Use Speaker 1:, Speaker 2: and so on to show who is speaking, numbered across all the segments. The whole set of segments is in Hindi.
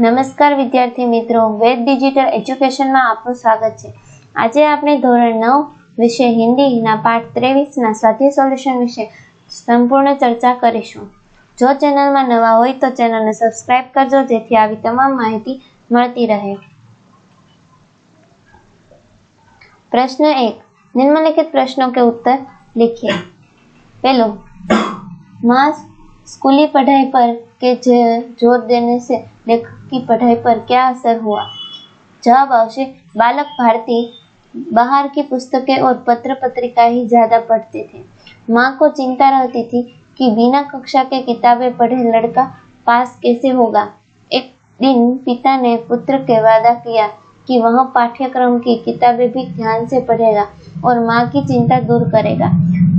Speaker 1: નમસ્કાર વિદ્યાર્થી મિત્રો, વેદ ડિજિટલ એજ્યુકેશનમાં આપનું સ્વાગત છે. આજે આપણે ધોરણ નવ વિષય હિન્દીના પાઠ ત્રેવીસના સ્વાધ્યાય સોલ્યુશન વિશે સંપૂર્ણ ચર્ચા કરીશું. જો ચેનલમાં નવા હોય તો ચેનલને સબસ્ક્રાઇબ કરજો, જેથી આવી તમામ માહિતી મળતી રહે. પ્રશ્ન એક, નિમ્નલિખિત પ્રશ્નો કે ઉત્તર લખીએ. પહેલો, માસ स्कूली पढ़ाई पर के ज़ोर देने से लेखक की पढ़ाई पर क्या असर हुआ? जवाब आवश्य बालक भारती बाहर की पुस्तकें और पत्र पत्रिका ही ज़्यादा पढ़ते थे। माँ को चिंता रहती थी कि बिना कक्षा के किताबें पढ़े लड़का पास कैसे होगा। एक दिन पिता ने पुत्र के वादा किया कि वह पाठ्यक्रम की किताबें भी ध्यान से पढ़ेगा और माँ की चिंता दूर करेगा।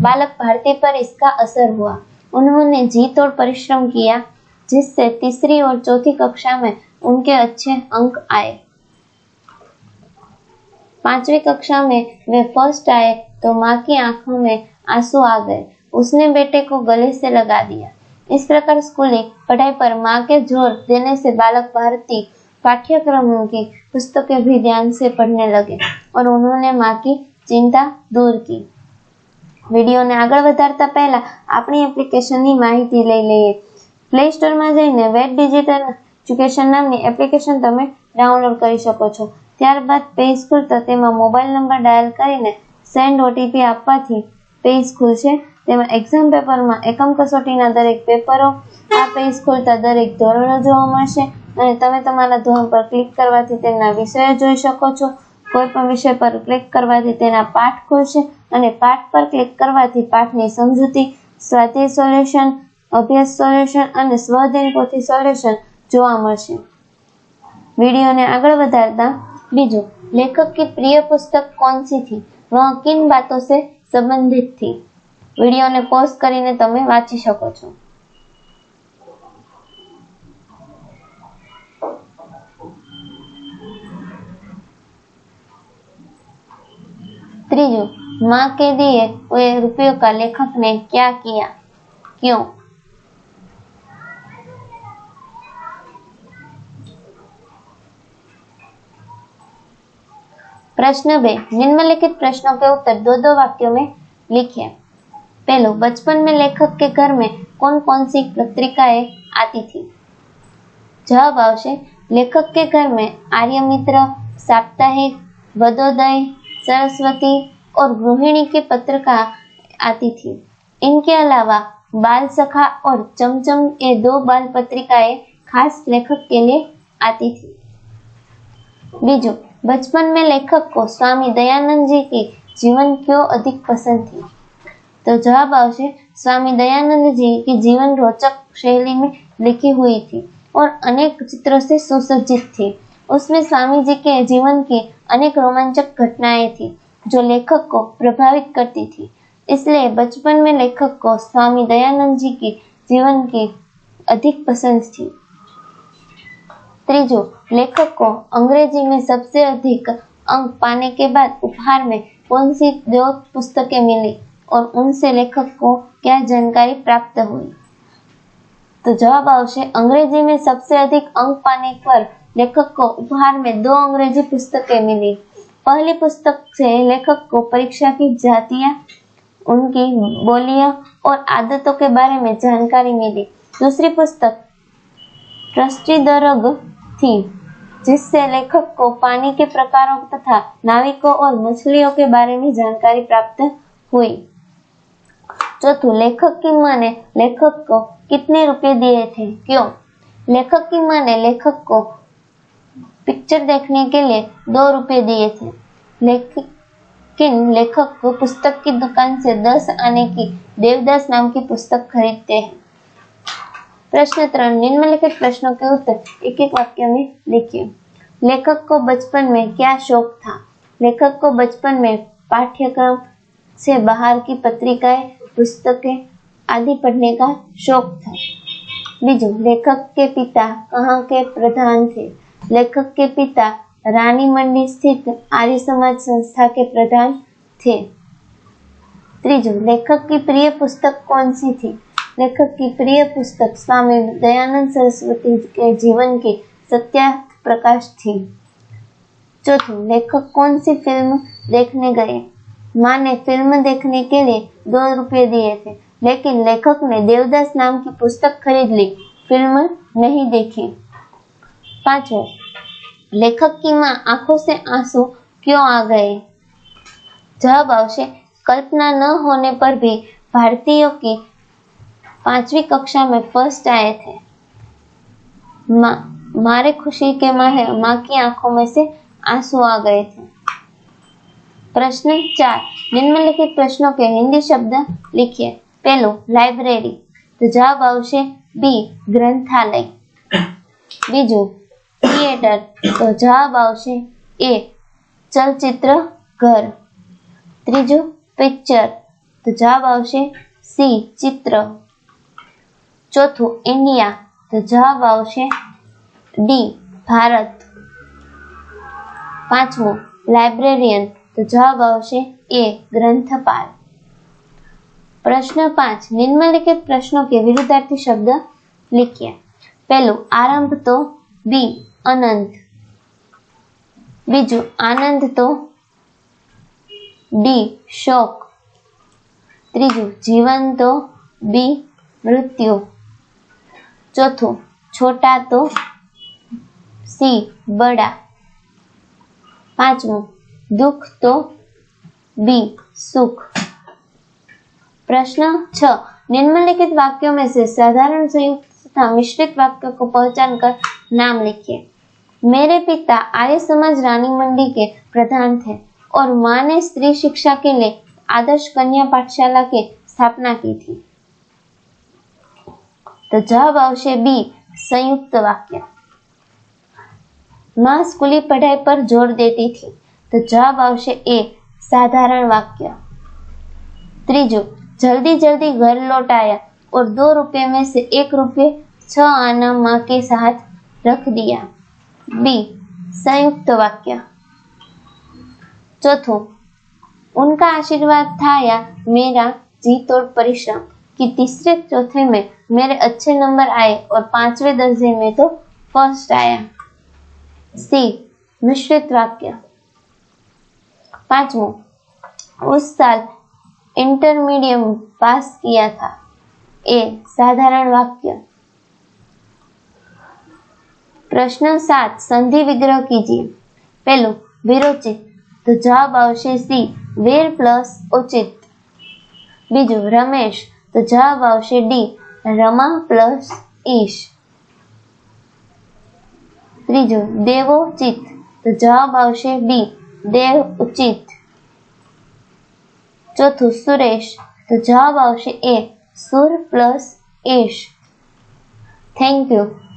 Speaker 1: बालक भारती पर इसका असर हुआ। उन्होंने जीत और परिश्रम किया, जिससे तीसरी और चौथी कक्षा में उनके अच्छे अंक आए। पांचवी कक्षा में वे फ़र्स्ट आए तो माँ की आँखों में आँसू आ गए। उसने बेटे को गले से लगा दिया। इस प्रकार स्कूली पढ़ाई पर माँ के ज़ोर देने से बालक भारती पाठ्यक्रमों की पुस्तकें भी ध्यान से पढ़ने लगे और उन्होंने माँ की चिंता दूर की। વિડીયોને આગળ વધારતા પહેલા આપણી એપ્લિકેશનની માહિતી લઈ લઈએ. પ્લે સ્ટોરમાં જઈને વેબ ડિજિટલ એજ્યુકેશન નામની એપ્લિકેશન તમે ડાઉનલોડ કરી શકો છો. ત્યારબાદ પેજ ખુલતા તેમાં મોબાઈલ નંબર ડાયલ કરીને સેન્ડ ઓટીપી આપવાથી પેજ ખુલશે તેમાં એક્ઝામ પેપરમાં એકમ કસોટીના દરેક પેપરો, આ પેજ ખોલતા દરેક ધોરણો જોવા મળશે અને તમે તમારા ધોરણ પર ક્લિક કરવાથી તેમના વિષયો જોઈ શકો છો. કોઈ પણ વિષય પર ક્લિક કરવાથી તેના પાઠ ખુલશે. અને પાઠ પર ક્લિક કરવાથી પાઠની સમજૂતી, સ્વાધ્યાય સોલ્યુશન અભ્યાસ સોલ્યુશન અને સ્વધ્યાય પોથી સોલ્યુશન જોવા મળશે. વિડીયોને આગળ વધારતા બીજું, લેખક કે પ્રિય પુસ્તક કોણ સી થી વહ કિન બાતો સે સંબંધિતથી? વિડીયોને પોઝ કરીને તમે વાંચી શકો છો. ત્રીજું माँ के दिए हुए रुपयों का लेखक ने क्या किया? क्यों? प्रश्न बे, निम्नलिखित प्रश्नों के उत्तर दो दो वाक्यों में लिखिए। पहलो, बचपन में लेखक के घर में कौन कौन सी पत्रिकाएँ आती थी? जवाब आवश्य लेखक के घर में आर्य मित्र साप्ताहिक, वदोदय, सरस्वती और गृहिणी की पत्रिका आती थी इनके अलावा बाल सखा और चमचम ये दो बाल पत्रिकाएँ खास लेखक के लिए आती थी बीजू, बचपन में लेखक को स्वामी दयानंद जी की जीवन क्यों अधिक पसंद थी? तो जवाब आवश्य स्वामी दयानंद जी की जीवन रोचक शैली में लिखी हुई थी और अनेक चित्रों से सुसज्जित थी। उसमें स्वामी जी के जीवन की अनेक रोमांचक घटनाएँ थी। जो लेखक को प्रभावित करती थी। इसलिए बचपन में लेखक को स्वामी दयानंद जी की जीवन की अधिक पसंद थी। त्रीजो, लेखक को अंग्रेज़ी में सबसे अधिक अंक पाने के बाद उपहार में कौन सी दो पुस्तकें मिली और उनसे लेखक को क्या जानकारी प्राप्त हुई? तो जवाब आवश्य अंग्रेज़ी में सबसे अधिक अंक पाने पर लेखक को उपहार में दो अंग्रेज़ी पुस्तकें मिली। पहली पुस्तक से लेखक को परीक्षा की जातियाँ, उनकी बोलियाँ और आदतों के बारे में जानकारी मिली। दूसरी पुस्तक, ट्रस्टी दरग थी, जिससे लेखक को पानी के प्रकारों तथा नाविकों और मछलियों के बारे में जानकारी प्राप्त हुई। चौथुं, लेखक की माँ ने लेखक को कितने रुपए दिए थे? क्यों? लेखक की माँ ने लेखक को पिक्चर देखने के लिए दो रुपए दिए थे। लेकिन लेखक को पुस्तक की दुकान से दस आने की, देवदास नाम की पुस्तक खरीदते हैं? प्रश्न त्रण निम्नलिखित प्रश्नों के उत्तर एक एक वाक्य में लिखिए। लेखक को बचपन में क्या शौक था? लेखक को बचपन में पाठ्यक्रम से बाहर की पत्रिकाएँ, पुस्तकें आदि पढ़ने का शौक था। बीजू, लेखक के पिता कहाँ के प्रधान थे? लेखक के पिता रानी मंडी स्थित आर्य समाज संस्था के प्रधान थे। त्रीजू, लेखक की प्रिय पुस्तक कौन सी थी? लेखक की प्रिय पुस्तक स्वामी दयानंद सरस्वती के जीवन की सत्या प्रकाश थी। चौथों, लेखक कौन सी फ़िल्म देखने गए? माँ ने फ़िल्म देखने के लिए दो रुपये दिए थे, लेकिन लेखक ने देवदास नाम की पुस्तक खरीद ली, फ़िल्म नहीं देखी। पांचवा लेखक की माँ आँखों से आँसू क्यों आ गए जवाब आवश्य कल्पना न होने पर भी भारतीयों की पांचवी कक्षा में फ़र्स्ट आए थे माँ मारे खुशी के माहे माँ की आँखों में से आँसू आ गए थे प्रश्न चार निम्नलिखित प्रश्नों के हिंदी शब्द लिखिए पहलो लाइब्रेरी तो जवाब आवश्य बी ग्रंथालय बीजू थिएटर। तो जवाब आवशे ए चलचित्र घर त्रीजो पिक्चर तो जवाब आवशे सी चित्र चौथो इंडिया तो जवाब आवशे डी भारत पांचवो लाइब्रेरियन तो जवाब आवशे ए ग्रंथपाल प्रश्न पाँच निम्नलिखित प्रश्नों के विरुद्धार्थी शब्द लिखिए पहलू आरंभ तो बी અનંત. બીજું, આનંદ તો ડી શોક. ત્રીજું, જીવન તો બી, મૃત્યુ. ચોથું, છોટા તો સી, બડા. પાંચમું, દુઃખ તો બી, સુખ. પ્રશ્ન છ. નિમ્નલિખિત વાક્યો મેં સે સાધારણ સંયુક્ત तथा मिश्रित वाक्य को पहचान कर नाम लिखिए। मेरे पिता आर्य समाज रानी मंडी के प्रधान थे और माँ ने स्त्री शिक्षा के लिए आदर्श कन्या पाठशाला की स्थापना की थी। तो जवाब आवश्य बी, संयुक्त वाक्य। माँ स्कूली पढ़ाई पर ज़ोर देती थी तो जवाब आवश्य ए, साधारण वाक्य। त्रीजो जल्दी जल्दी घर लौट आया। और दो रुपये में से एक रुपये छ आना माँ के साथ रख दिया। बी, संयुक्त वाक्य। चौथो, उनका आशीर्वाद था या मेरा जी तोड़ परिश्रम? कि तीसरे चौथे में मेरे अच्छे नंबर आए और पांचवे दर्जे में तो फ़र्स्ट आया। सी, मिश्रित वाक्य। पांचवो, उस साल इंटरमीडियम पास किया था। એ સાધારણ વાક્ય. પ્રશ્ન સાત, સંધિ વિગ્રહ કીજીએ. પેલું વિરોચિત. તો જવાબ આવશે સી, વેર પ્લસ ઉચિત બીજું, રમેશ. તો જવાબ આવશે ડી, રમા પ્લસ ઈશ. ત્રીજું દેવોચિત તો જવાબ આવશે બી દેવ ઉચિત. ચોથું, સુરેશ. તો જવાબ આવશે એ sur plus ish. Thank you.